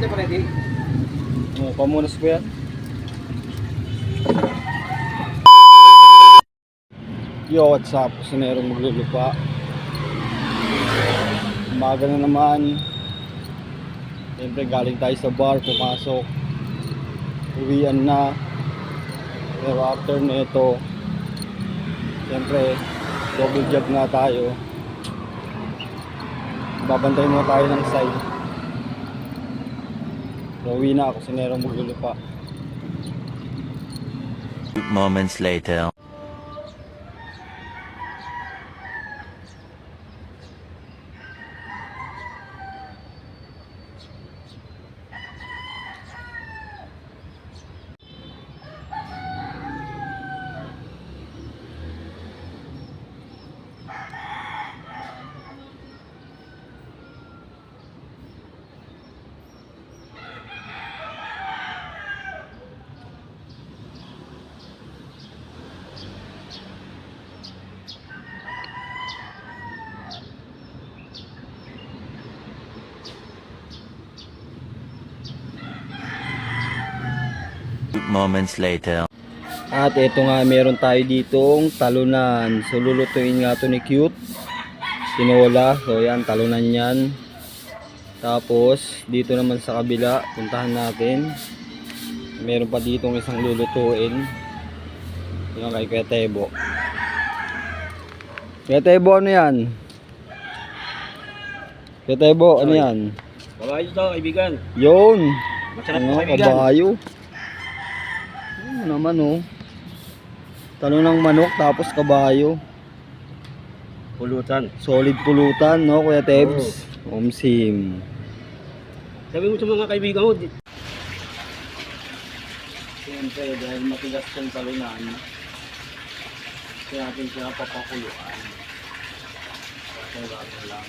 Ito pa ready? Oh, pamunas ko yan. Yo, what's up? Kusinerong maglulupa. Umaga na naman. Siyempre galing tayo sa bar, pumasok. Uwian na. Pero after nito, siyempre, double job nga tayo. Babantay mo tayo ng side. So, uwi na ako, sinerong maglulupa. Moments later. Moments later. At ito nga, meron tayo ditong talunan. So, lulutuin nga to ni Cute. Tinola. So, yan, talunan yan. Tapos, dito naman sa kabila, puntahan natin. Meron pa ditong isang lulutuin. Yung kay Kuya Tebo. Kuya Tebo, ano yan? Kuya Tebo, ano yan? Babae ito, kaibigan. Yun! Masarap Ano, kaibigan. kabayo. Ano naman oh. Talo ng manok tapos kabayo. Pulutan. Solid pulutan, no, Kuya Tebs? Omsim. Sabi mo sa mga kaibigan mo, Siyempre, dahil matigas yung talunan, kaya natin siya papakuluan. Kaya lang.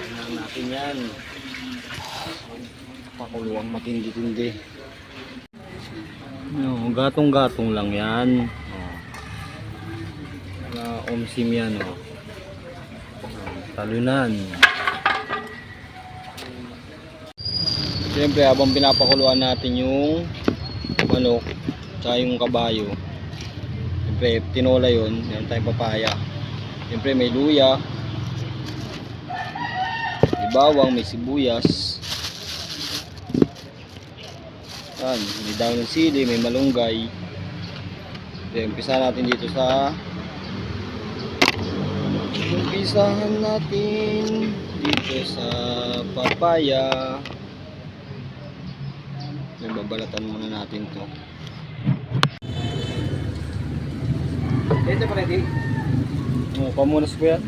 Kailangan natin yan. Pakuluang matindi-tindi. No, gatong-gatong lang yan. Oh. Mga omsim yan. Oh, Talunan. Siyempre, habang pinapakuluan natin yung manok, tsaka yung kabayo. Siyempre, tinola yun. Meron tayong papaya. Siyempre, may luya. May bawang, may sibuyas. Yan, may daon ng sili, may malunggay. Okay, umpisa natin dito sa umpisahan natin dito sa papaya. May babalatan muna natin to. Ito pa ready? Oh, pamunas ko yan.